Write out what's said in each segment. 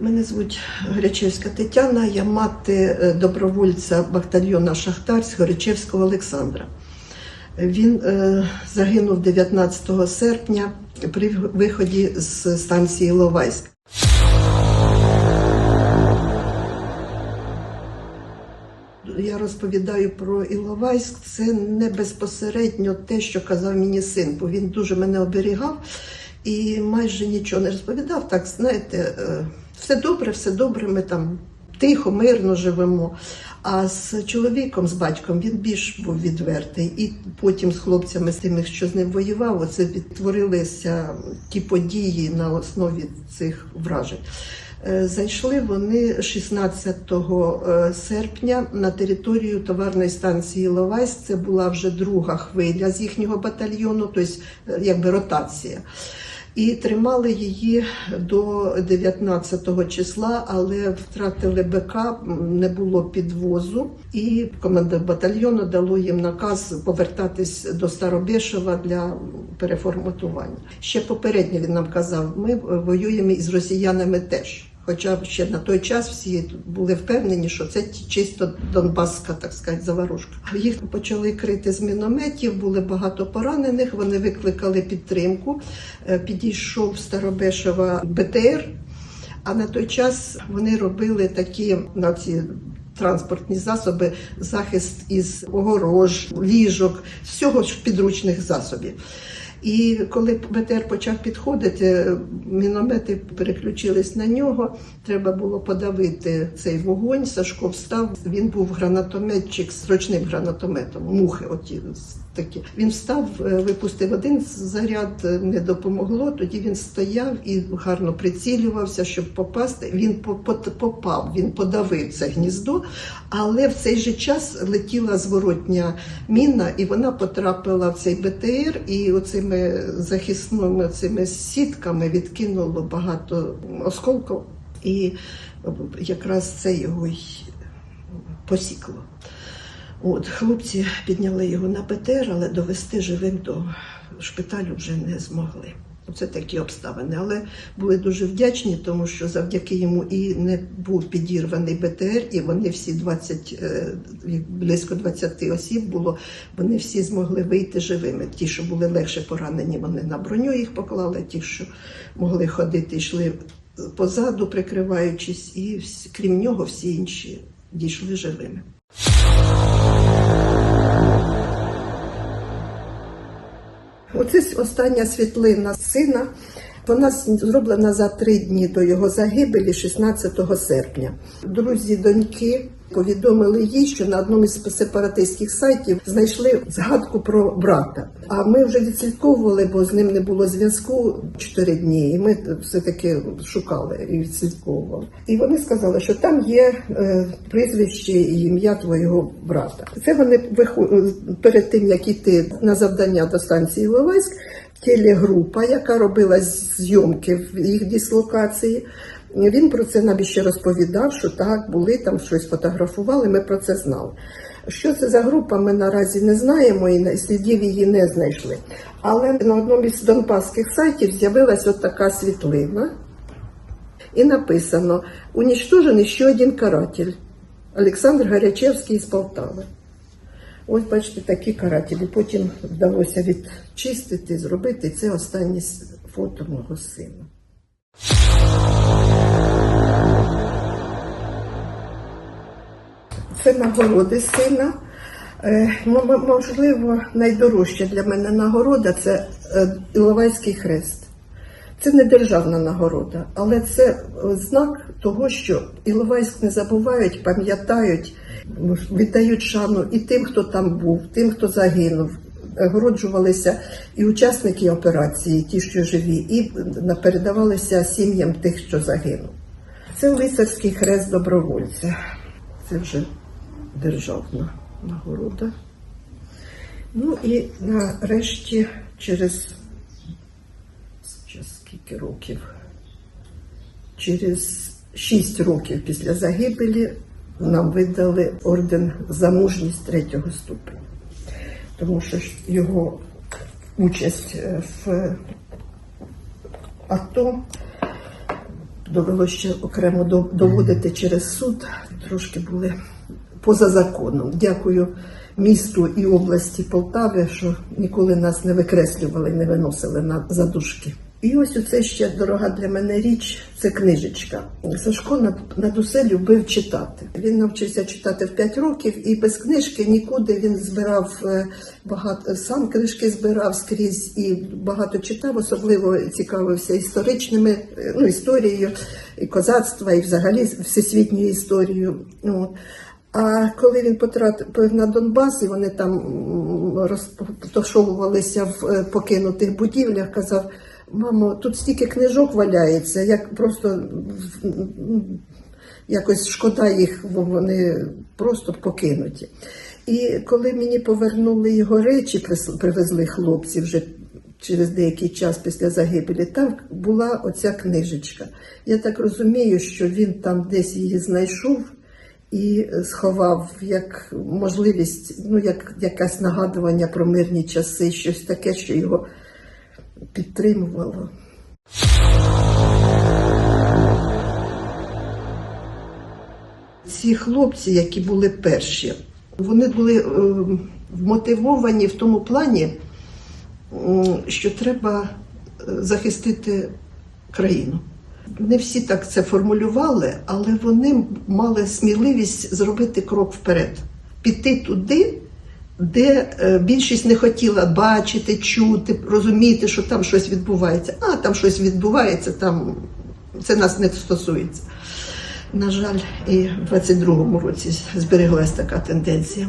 Мене звуть Горячевська Тетяна, я мати е, добровольця батальйона Шахтар з Горячевського Олександра. Він е, загинув 19 серпня при виході з станції Ловайськ. Я розповідаю про Іловайськ. Це не безпосередньо те, що казав мені син, бо він дуже мене оберігав і майже нічого не розповідав. Так, знаєте, е, все добре, все добре, ми там тихо, мирно живемо. А з чоловіком, з батьком, він більш був відвертий. І потім з хлопцями, з тими, що з ним воював, оце відтворилися ті події на основі цих вражень. Е, Зайшли вони 16 е, серпня на територію товарної станції Ловайськ. Це була вже друга хвиля з їхнього батальйону, тобто якби ротація. І тримали її до 19 числа, але втратили БК, не було підвозу, і команда батальйону дало їм наказ повертатись до Старобєшева для переформатування. Ще попередньо він нам казав, ми воюємо із росіянами теж. Хоча ще на той час всі були впевнені, що це чисто донбаська, так сказати, заварушка. Їх почали крити з мінометів, були багато поранених. Вони викликали підтримку. Е, Підійшов з Старобешева БТР. А на той час вони робили такі на ці транспортні засоби, захист із огорож, ліжок, всього ж підручних засобів. І коли БТР почав підходити, міномети переключились на нього. Треба було подавити цей вогонь. Сашко встав. Він був гранатометчик з ручним гранатометом. Мухи, оті такі. Він встав, е, випустив один заряд, е, не допомогло. Тоді він стояв і гарно прицілювався, щоб попасти. Він по- по- попав, він подавив це гніздо, але в цей же час летіла зворотня міна, і вона потрапила в цей БТР, і оцими захисними цими сітками відкинуло багато осколків, і якраз це його й посікло. От, хлопці підняли його на ПТР, але довести живим до шпиталю вже не змогли. Це такі обставини, але були дуже вдячні, тому що завдяки йому і не був підірваний БТР, і вони всі 20, е, близько 20 осіб було, вони всі змогли вийти живими. Ті, що були легше поранені, вони на броню їх поклали, ті, що могли ходити, йшли позаду, прикриваючись, і крім нього всі інші дійшли живими. Оце остання світлина сина. Вона зроблена за три дні до його загибелі, 16 серпня. Друзі доньки повідомили їй, що на одному із сепаратистських сайтів знайшли згадку про брата. А ми вже відслідковували, бо з ним не було зв'язку 4 дні. І ми все таки шукали і відслідковували. І вони сказали, що там є е, прізвище і ім'я твого брата. Це вони перед тим, як іти на завдання до станції Ловайськ, телегрупа, яка робила зйомки в їх дислокації. Він про це нам ще розповідав, що так, були там щось фотографували, ми про це знали. Що це за група, ми наразі не знаємо і слідів її не знайшли. Але на одному із донбаських сайтів з'явилась от така світлина, і написано: унічтожений ще один каратель Олександр Гарячевський з Полтави. Ось бачите, такі карателі. Потім вдалося відчистити, зробити. Це останнє фото мого сина. Нагороди сина. Е, Можливо, найдорожча для мене нагорода це е, Іловайський хрест. Це не державна нагорода, але це е, знак того, що Іловайськ не забувають, пам'ятають, віддають шану і тим, хто там був, тим, хто загинув. Огороджувалися і учасники операції, ті, що живі, і передавалися сім'ям тих, що загинув. Це лицарський хрест добровольця. Це вже державна нагорода. Ну і нарешті через Зараз скільки років? Через 6 років після загибелі нам видали орден за мужність третього ступеня, тому що його участь е, в АТО Довелося ще окремо доводити через суд, трошки були поза законом. Дякую місту і області Полтави, що ніколи нас не викреслювали, не виносили на задушки. І ось оце ще дорога для мене річ це книжечка. Сашко над, над усе любив читати. Він навчився читати в 5 років і без книжки нікуди він збирав е, багато сам книжки збирав скрізь і багато читав, особливо цікавився історичними, е, ну, історією і козацтва, і взагалі всесвітньою історією. От. А коли він потрапив на Донбас, і вони там розташовувалися в е, покинутих будівлях, казав: мамо, тут стільки книжок валяється, як просто якось шкода їх, бо вони просто покинуті. І коли мені повернули його речі, привезли хлопці вже через деякий час після загибелі, там була оця книжечка. Я так розумію, що він там десь її знайшов і сховав як можливість, ну як якесь нагадування про мирні часи, щось таке, що його підтримувало. Ці хлопці, які були перші, вони були е, вмотивовані в тому плані, що треба е, захистити країну. Не всі так це формулювали, але вони мали сміливість зробити крок вперед, піти туди, де е, більшість не хотіла бачити, чути, розуміти, що там щось відбувається. А там щось відбувається, там це нас не стосується. На жаль, і в 22-му році збереглась така тенденція.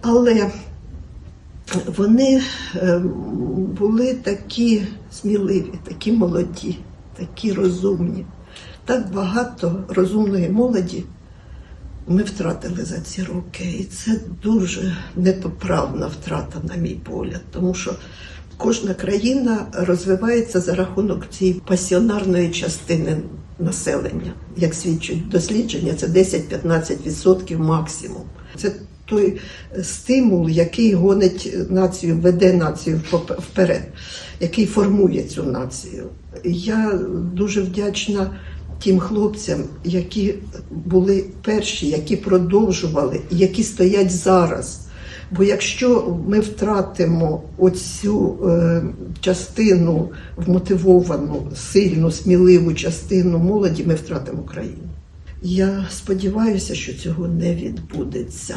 Але вони е, були такі сміливі, такі молоді, такі розумні. Так багато розумної молоді ми втратили за ці роки. І це дуже непоправна втрата, на мій погляд, тому що кожна країна розвивається за рахунок цієї пасіонарної частини населення. Як свідчать дослідження, це 10-15% максимум. Це той стимул, який гонить націю, веде націю вперед, який формує цю націю. Я дуже вдячна тим хлопцям, які були перші, які продовжували, які стоять зараз. Бо якщо ми втратимо оцю е, частину вмотивовану, сильну, сміливу частину молоді, ми втратимо країну. Я сподіваюся, що цього не відбудеться.